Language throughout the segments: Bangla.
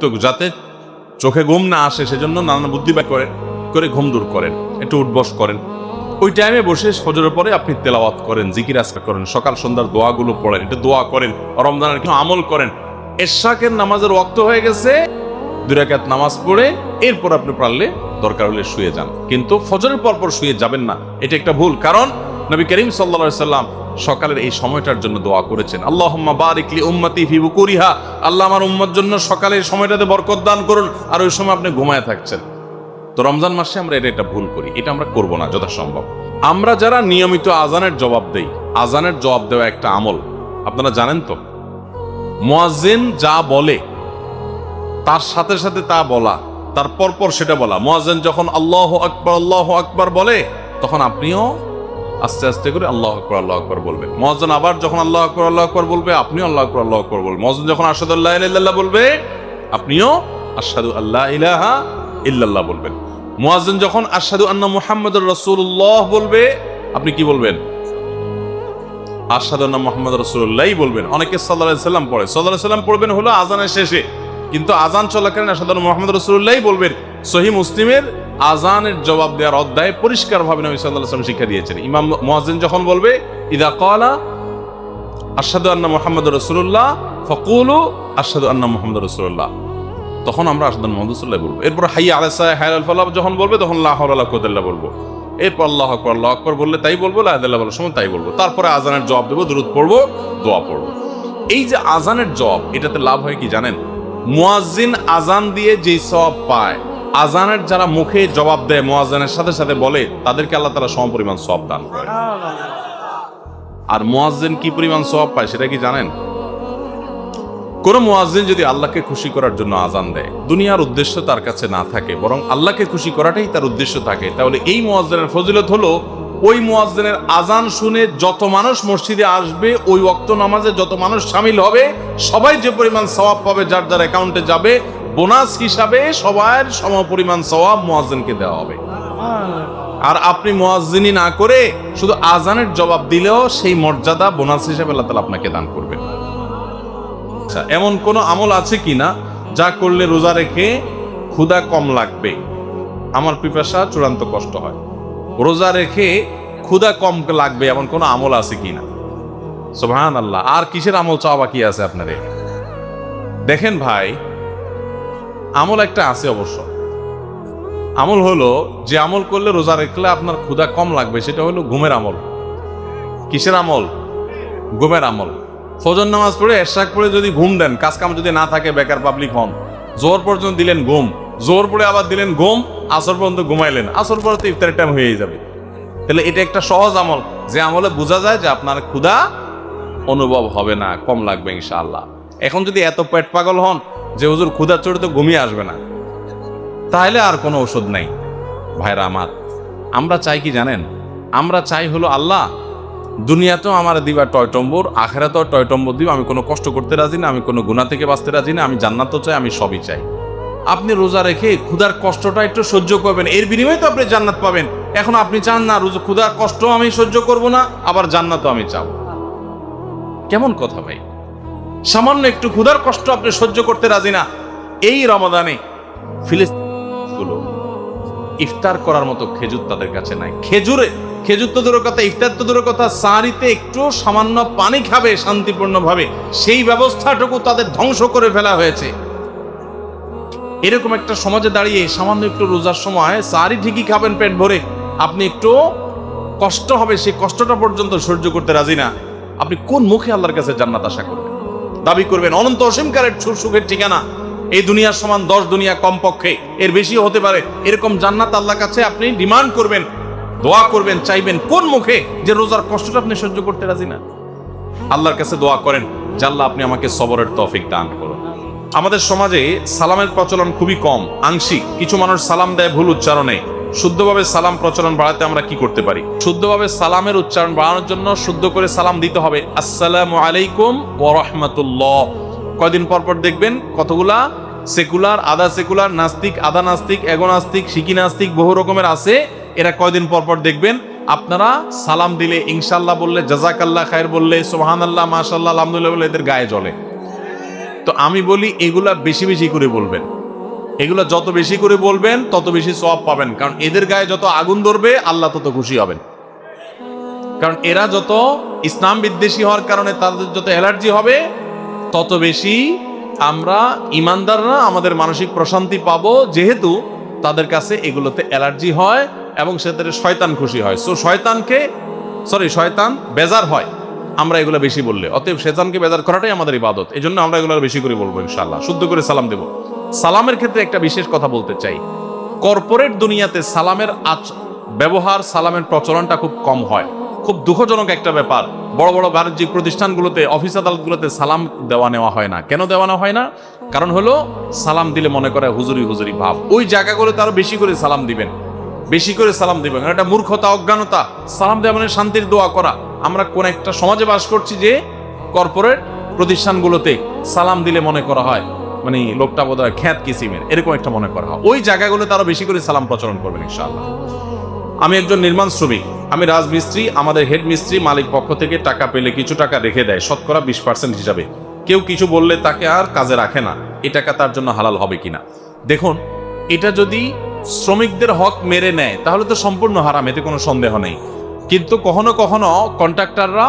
তো যাতে চোখে ঘুম না আসে, সেজন্য নানা বুদ্ধি বাই করেন করে ঘুম দূর করেন, একটু উঠবস করেন। ওই টাইমে বসে ফজরের পরে আপনি তেলাওয়াত করেন, জিকির আজকা করেন, সকাল সন্ধ্যার দোয়াগুলো পড়েন, একটু দোয়া করেন, রমজানের কিছু আমল করেন। এশাকের নামাজের ওয়াক্ত হয়ে গেছে, দুই রাকাত নামাজ পড়ে, এরপর আপনি পারলে দরকার হলে শুয়ে যান। কিন্তু ফজরের পর পর শুয়ে যাবেন না, এটা একটা ভুল। কারণ নবী করিম সাল্লা সাল্লাম সকালের এই সময়টার জন্য দোয়া করেছেন। আল্লাহ বারিকলি উম্মতি ফি বুকুরিহা। আল্লাহ আমার উম্মার জন্য সকালের সময়টাতে বরকত দান করুন, আর ওই সময় আপনি ঘুমায় থাকছেন। তো রমজান মাসে আমরা এটা একটা ভুল করি, এটা আমরা করব না যথাসম্ভব। আমরা যারা নিয়মিত আজানের জবাব দেই, আজানের জবাব দেওয়া একটা আমল। আপনারা জানেন তো? মুয়াজ্জিন যা বলে, তার সাথে সাথে তা বলা, তার পরপর সেটা বলা। মুয়াজ্জিন যখন আল্লাহ আকবার আল্লাহ আকবার বলে, তখন আপনিও আস্তে আস্তে করে আল্লাহ আকবর আল্লাহ আকবর বলবেন মহাজন আবার যখন আল্লাহ আকবর আল্লাহ আকবর বলবে, আপনিও আল্লাহ আকবর আল্লাহ আকবর বলবেন মহাজন যখন আসাদু আল্লাহ ইল্লাল্লাহ বলবে, আপনিও আসাদু আল্লাহ ইলাহা ইল্লাল্লাহ বলবেন। মুয়াজ্জিন যখন আসাদু আন্না মুহাম্মদুর রসুল্লাহ বলবে, আপনি কি বলবেন? আসাদু আন্না মুহাম্মদ রাসূলুল্লাহই বলবেন। অনেকে আলাইহি সাল্লাম পড়ে। আলাইহি সাল্লাম পড়বেন হলো আজানের শেষে। কিন্তু আজান চলাকালীন আসাদু মুহাম্মদ রাসূলুল্লাহই বলবেন সহি মুসলিমের আজানের জবাব দেওয়ার অধ্যায়ে পরিষ্কারভাবে নবী সাল্লাম শিক্ষা দিয়েছেন। ইমাম মুয়াজ্জিন যখন বলবে, ইদা কলা আশহাদু আন্না মুহাম্মাদুর রসুল্লাহ ফাকুলু, আশহাদু আন্না মুহাম্মাদুর রসুল্লাহ তখন আমরা আশহাদু আন্না মুহাম্মাদুর রাসূলুল্লাহ বলব। এরপর হাইয়া আলা সালাহ হাইয়া আল যখন বলবে, তখন লা হাওলা ওয়ালা বলব। এরপর আল্লাহ আকবার, আল্লাহু আকবার বললে তাই বলব ইলাহা বলার সময় তাই বলব। তারপরে আজানের জবাব দেবো, দুরূদ পড়ব, দোয়া পড়ব। এই যে আজানের জবাব, এটাতে লাভ হয় কি জানেন? মুয়াজ্জিন আজান দিয়ে যেই সব পায় আজানের যারা মুখে জবাব দেয় মুয়াজ্জিনের সাথে সাথে বলে, তাদেরকে আল্লাহ তাআলা সমপরিমাণ সওয়াব দান করে আর মুয়াজ্জিন কি পরিমাণ সওয়াব পায় সেটা কি জানেন? কোন মুয়াজ্জিন যদি আল্লাহকে খুশি করার জন্য আজান দেয়, দুনিয়ার উদ্দেশ্য তার কাছে না থাকে, বরং আল্লাহকে খুশি করাটাই তার উদ্দেশ্য থাকে, তাহলে এই মুয়াজ্জিনের ফজিলত হলো, ওই মুয়াজ্জিনের আজান শুনে যত মানুষ মসজিদে আসবে, ওই ওয়াক্ত নামাজে যত মানুষ সামিল হবে, সবাই যে পরিমাণ সওয়াব পাবে, যার যার অ্যাকাউন্টে যাবে বোনাস হিসাবে সবার সমপরিমাণ সওয়াব মুয়াজ্জিনকে দেওয়া হবে। আর আপনি মুয়াজ্জিনি না করে শুধু আজানের জবাব দিলেও সেই মর্যাদা বোনাস হিসাবে আল্লাহ আপনাকে দান করবেন। আচ্ছা এমন কোন আমল আছে কিনা যা করলে রোজা রেখে ক্ষুধা কম লাগবে? আমার পিপাসা চূড়ান্ত কষ্ট হয়। রোজা রেখে ক্ষুধা কম লাগবে এমন কোন আমল আছে কিনা? সোহান আল্লাহ আর কিসের আমল চাওয়া বাকি আছে আপনাদের? দেখেন ভাই আমল একটা আছে অবশ্য। আমল হলো যে আমল করলে রোজা রাখলে আপনার ক্ষুধা কম লাগবে, সেটা হলো ঘুমের আমল। কিসের আমল? ঘুমের আমল। ফজর নামাজ পড়ে এরশাক পড়ে যদি ঘুম দেন কাজ কাম যদি না থাকে, বেকার পাবলিক হন জোর পর্যন্ত দিলেন ঘুম জোর পড়ে আবার দিলেন ঘুম, আসর পর্যন্ত ঘুমাইলেন, আসর পরে তো ইফতারের টাইম হয়েই যাবে। তাহলে এটা একটা সহজ আমল। যে আমলে বোঝা যায় যে আপনার ক্ষুধা অনুভব হবে না, কম লাগবে ইনশাআল্লাহ। এখন যদি এত পেট পাগল হন যে হুজুর ক্ষুধা চড়ে তো ঘুমিয়ে আসবে না। তাহলে আর কোনো ওষুধ নাই। ভাইরা আমার, আমরা চাই কি জানেন? আমরা চাই হলো আল্লাহ, দুনিয়াতেও আমার দিবা টয় টয়টম্বর আখেরাতেও টয়টম্বর দিব আমি কোনো কষ্ট করতে রাজি না, আমি কোনো গুণা থেকে বাঁচতে রাজি না, আমি জান্নাতও চাই, আমি সবই চাই। আপনি রোজা রেখে ক্ষুধার কষ্টটা একটু সহ্য করবেন। এর বিনিময়ে তো আপনি জান্নাত পাবেন। এখন আপনি চান না, রোজা ক্ষুধার কষ্ট আমি সহ্য করব না, আবার জান্নাতও আমি চাবো। কেমন কথা ভাই? সামান্য একটু ক্ষুধার কষ্ট আপনি সহ্য করতে রাজি না। এই রমাদানে ফিলিস্তিনগুলো ইফতার করার মতো খেজুর তাদের কাছে নাই। খেজুরে, খেজুর তো দূরের কথা, ইফতার তো দূরের কথা, সারিতে একটু সামান্য পানি খাবে শান্তিপূর্ণভাবে। সেই ব্যবস্থাটুকু তাদের ধ্বংস করে ফেলা হয়েছে। এরকম একটা সমাজে দাঁড়িয়ে সামান্য একটু রোজার সময় সারি ঠিকই খাবেন পেট ভরে। আপনি একটু কষ্ট হবে, সেই কষ্টটা পর্যন্ত সহ্য করতে রাজি না। আপনি কোন মুখে আল্লাহর কাছে জান্নাত আশা করবেন? দাবি করবেন। অনন্ত অসীমকারের সুর সুখের ঠিকানা। এই দুনিয়ার সমান দশ দুনিয়া কমপক্ষে। এর বেশিও হতে পারে। এরকম জান্নাত আল্লাহর কাছে আপনি ডিমান্ড করবেন, দোয়া করবেন, চাইবেন কোন মুখে যে রোজার কষ্টটা আপনি সহ্য করতে রাজি না? আল্লাহর কাছে দোয়া করেন জাল্লাহ আপনি আমাকে সবরের তৌফিক দান করুন। আমাদের সমাজে সালামের প্রচলন খুবই কম, আংশিক। কিছু মানুষ সালাম দেয় ভুল উচ্চারণে। শুদ্ধভাবে সালাম প্রচলন বাড়াতে আমরা কি করতে পারি? শুদ্ধভাবে সালামের উচ্চারণ বাড়ানোর জন্য শুদ্ধ করে সালাম দিতে হবে। আসসালামু আলাইকুম ওয়া রাহমাতুল্লাহ। কয়দিন পর পর দেখবেন কতগুলা? সেকুলার, আধা সেকুলার, নাস্তিক, আধা নাস্তিক, এগো নাস্তিক শিকি নাস্তিক, বহু রকমের আছে। এরা কয়দিন পর পর দেখবেন আপনারা সালাম দিলে ইনশাল্লাহ বললে, জাজাকাল্লাহ খায়ের বললে সোহান আল্লাহ মাশাল্লাহ আলহামদুলিল্লাহ বললে এদের গায়ে জ্বলে। তো আমি বলি, এগুলা বেশি বেশি করে বলবেন। এগুলো যত বেশি করে বলবেন, তত বেশি সওয়াব পাবেন। কারণ এদের গায়ে যত আগুন ধরবে, আল্লাহ তত খুশি হবেন। কারণ এরা যত ইসলাম বিদ্বেষী হওয়ার কারণে তাদের যত অ্যালার্জি হবে, তত বেশি আমরা ইমানদাররা আমাদের মানসিক প্রশান্তি পাবো, যেহেতু তাদের কাছে এগুলোতে অ্যালার্জি হয় এবং সেদের শয়তান খুশি হয়। সো শয়তানকে সরি শয়তান বেজার হয়, আমরা এগুলো বেশি বললে। অতএব শয়তানকে বেজার করাটাই আমাদের ইবাদত। এই জন্য আমরা এগুলো বেশি করে বলব ইনশাল্লাহ শুদ্ধ করে সালাম দেব। সালামের ক্ষেত্রে একটা বিশেষ কথা বলতে চাই। কর্পোরেট দুনিয়াতে সালামের আচ, ব্যবহার, সালামের প্রচলনটা খুব কম হয়। খুব দুঃখজনক একটা ব্যাপার। বড় বড় বাণিজ্যিক প্রতিষ্ঠানগুলোতে, অফিস আদালতগুলোতে সালাম দেওয়া নেওয়া হয় না। কেন দেওয়া হয় না? কারণ হলো, সালাম দিলে মনে করে হুজুরি হুজুরি ভাব। ওই জায়গাগুলোতে আরও বেশি করে সালাম দিবেন। বেশি করে সালাম দিবেন। এটা মূর্খতা, অজ্ঞানতা। সালাম দেওয়া মানে শান্তির দোয়া করা। আমরা কোন একটা সমাজে বাস করছি যে, কর্পোরেট প্রতিষ্ঠানগুলোতে সালাম দিলে মনে করা হয় মানে লোকটা বোধ হয় খ্যাত কিসিমের, এরকম একটা মনে করা হয়। ওই জায়গাগুলোতে আরও বেশি করে সালাম প্রচলন করবেন ইনশাআল্লাহ। আমি একজন নির্মাণ শ্রমিক, আমি রাজমিস্ত্রি, আমাদের হেড মিস্ত্রি মালিক পক্ষ থেকে টাকা পেলে কিছু টাকা রেখে দেয়, শতকরা বিশ পার্সেন্ট হিসাবে। কেউ কিছু বললে তাকে আর কাজে রাখে না, এই টাকা তার জন্য হালাল হবে কিনা। দেখুন, এটা যদি শ্রমিকদের হক মেরে নেয়, তাহলে তো সম্পূর্ণ হারাম, এতে কোনো সন্দেহ নেই। কিন্তু কখনো কখনো কন্ট্রাক্টররা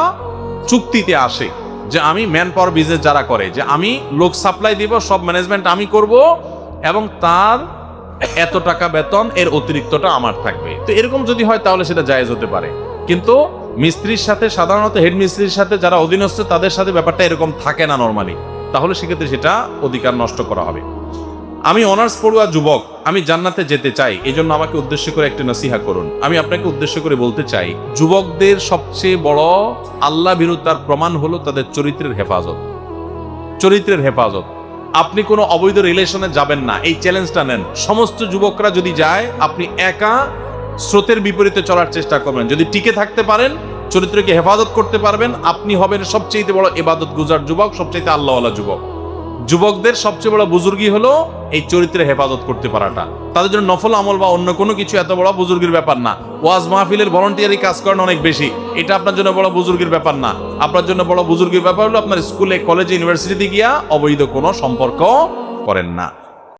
চুক্তিতে আসে যে আমি ম্যান পাওয়ার বিজনেস যারা করে, যে আমি লোক সাপ্লাই দিব, সব ম্যানেজমেন্ট আমি করব, এবং তার এত টাকা বেতন, এর অতিরিক্তটা আমার থাকবে। তো এরকম যদি হয়, তাহলে সেটা জায়েজ হতে পারে। কিন্তু মিস্ত্রির সাথে, সাধারণত হেড মিস্ত্রির সাথে যারা অধীনস্থ, তাদের সাথে ব্যাপারটা এরকম থাকে না নর্মালি তাহলে সেক্ষেত্রে সেটা অধিকার নষ্ট করা হবে। আমি অনার্স পড়ুয়া যুবক, আমি জান্নাতে যেতে চাই এই জন্য আমাকে উদ্দেশ্য করে একটি নসিহা করুন। আমি আপনাকে উদ্দেশ্য করে বলতে চাই, যুবকদের সবচেয়ে বড় আল্লাহ বিরুদ্ধার প্রমাণ হলো তাদের চরিত্রের হেফাজত। চরিত্রের হেফাজত। আপনি কোনো অবৈধ রিলেশনে যাবেন না, এই চ্যালেঞ্জটা নেন। সমস্ত যুবকরা যদি যায়, আপনি একা স্রোতের বিপরীতে চলার চেষ্টা করবেন। যদি টিকে থাকতে পারেন, চরিত্রকে হেফাজত করতে পারবেন, আপনি হবেন সবচেয়ে বড় এবাদত গুজার যুবক সবচেয়ে আল্লাহওয়ালা যুবক। যুবকদের সবচেয়ে বড় বুজুর্গি হলো এই চরিত্রে হেফাজত করতে পারাটা। তাদের জন্য নফল আমল বা অন্য কোনো কিছু এত বড় বুজুর্গির ব্যাপার না। ওয়াজ মাহফিলের ভলন্টিয়ারি কাজ করেন অনেক বেশি। এটা আপনার জন্য বড় বুজুর্গির ব্যাপার না। আপনার জন্য বড় বুজুর্গির ব্যাপার হলো আপনার স্কুলে, কলেজে ইউনিভার্সিটিতে গিয়া অবৈধ কোনো সম্পর্ক করেন না।